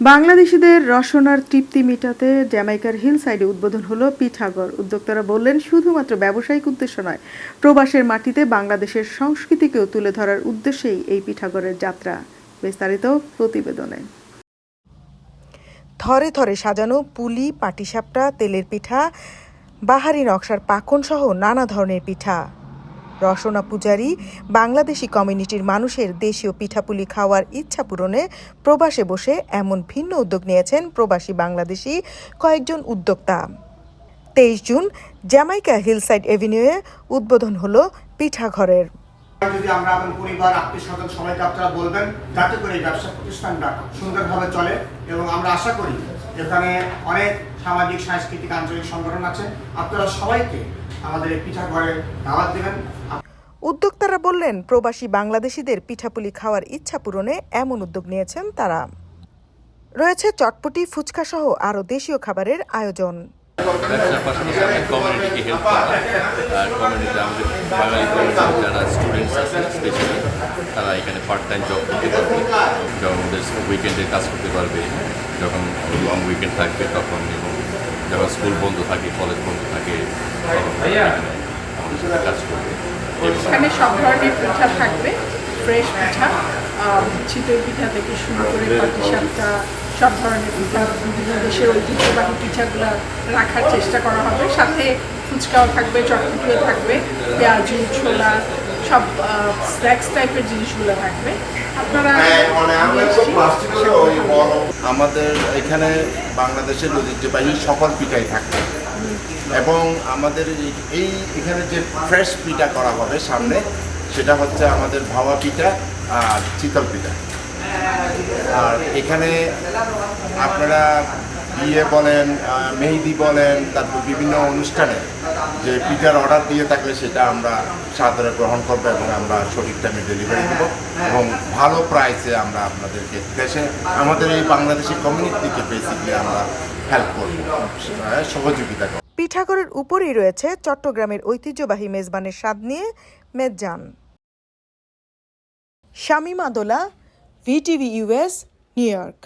বাংলাদেশিদের রসনার তৃপ্তি মেটাতে জ্যামাইকার হিল সাইডে উদ্বোধন হলো পিঠাগড় উদ্যোক্তারা বললেন, শুধুমাত্র ব্যবসায়িক উদ্দেশ্য নয়, প্রবাসের মাটিতে বাংলাদেশের সংস্কৃতিকেও তুলে ধরার উদ্দেশ্যেই এই পিঠাগড়ের যাত্রা। বিস্তারিত প্রতিবেদনে। থরে থরে সাজানো পুলি, পাটিসাপটা, তেলের পিঠা, বাহারি নকশার পাকন সহ নানা ধরনের পিঠা। রসনা পূজারী, বাংলাদেশি কমিউনিটির মানুষের দেশীয় পিঠাপুলি খাওয়ার ইচ্ছা পূরণে প্রবাসে বসে এমন ভিন্ন উদ্যোগ নিয়েছেন প্রবাসী বাংলাদেশি কয়েকজন উদ্যোক্তা। তেইশ জুন, জ্যামাইকা হিলসাইড এভিনিউয়ে উদ্বোধন হলো পিঠাঘরের। যদি আমরা আমার পরিবার, আত্মীয় স্বজন সবাইকে আপনারা বলবেন, যাতে করে এই ব্যবসা প্রতিষ্ঠানটা সুন্দরভাবে চলে এবং আমরা আশা করি এখানে অনেক সামাজিক, সাংস্কৃতিক, আঞ্চলিক সংগঠন আছে। আপনারা সবাইকে আমাদের এই পিঠা ঘরে দাওয়াত দেবেন। উদ্যোক্তারা বললেন প্রবাসী বাংলাদেশিদের পিঠাপুলি খাওয়ার ইচ্ছা পূরণে এমন উদ্যোগ নিয়েছেন তারা। রয়েছে চটপটি ফুচকা সহ আরও দেশীয় খাবারের আয়োজন। ব্যবসার পাশাপাশি আমি কমিউনিটিকে হেল্প করা। আর কমিউনিটি আমাদের বাঙালি কমিউনিটি যারা স্টুডেন্টস আছে স্পেশালি তারা এখানে পার্ট টাইম জব করতে পারবে। যখন ওদের উইকেন্ডে কাজ করতে পারবে যখন লং উইকেন্ড থাকবে তখন এবং যখন স্কুল বন্ধ থাকে কলেজ বন্ধ থাকে আমাদের সাথে কাজ করবে। এখানে সব ধরনের পিঠা থাকবে ফ্রেশ পিঠা চিতই পিঠা থেকে শুরু করে পাটিসাপটা সব ধরনের পিঠা বিভিন্ন দেশের ঐতিহ্যবাহী পিঠাগুলো রাখার চেষ্টা করা হবে। সাথে ফুচকাও থাকবে চটপটিও থাকবে পেঁয়াজু ছোলা সব স্ন্যাক্স টাইপের জিনিসগুলো থাকবে। আপনারা আমাদের এখানে বাংলাদেশের ঐতিহ্যবাহী সকল পিঠাই থাকবে এবং আমাদের এই- এই এখানে যে ফ্রেশ পিঠা করা হবে সামনে সেটা হচ্ছে আমাদের ভাওয়া পিঠা আর চিতল পিঠা। আর এখানে আপনারা বিয়ে বলেন মেহেদি বলেন তারপর বিভিন্ন অনুষ্ঠানে যে পিঠার অর্ডার দিয়ে থাকলে সেটা আমরা সাদরে গ্রহণ করব এবং আমরা সঠিক টাইমে ডেলিভারি দেবো এবং ভালো প্রাইসে আমরা আপনাদেরকে দেশে, আমাদের এই বাংলাদেশি কমিউনিটিকে বেসিকলি আমরা হেল্প করব সহযোগিতা করব। পিঠাঘরের উপরেই রয়েছে চট্টগ্রামের ঐতিহ্যবাহী মেজবানের স্বাদ নিয়ে মেজজান Shamima Dola VTV US New York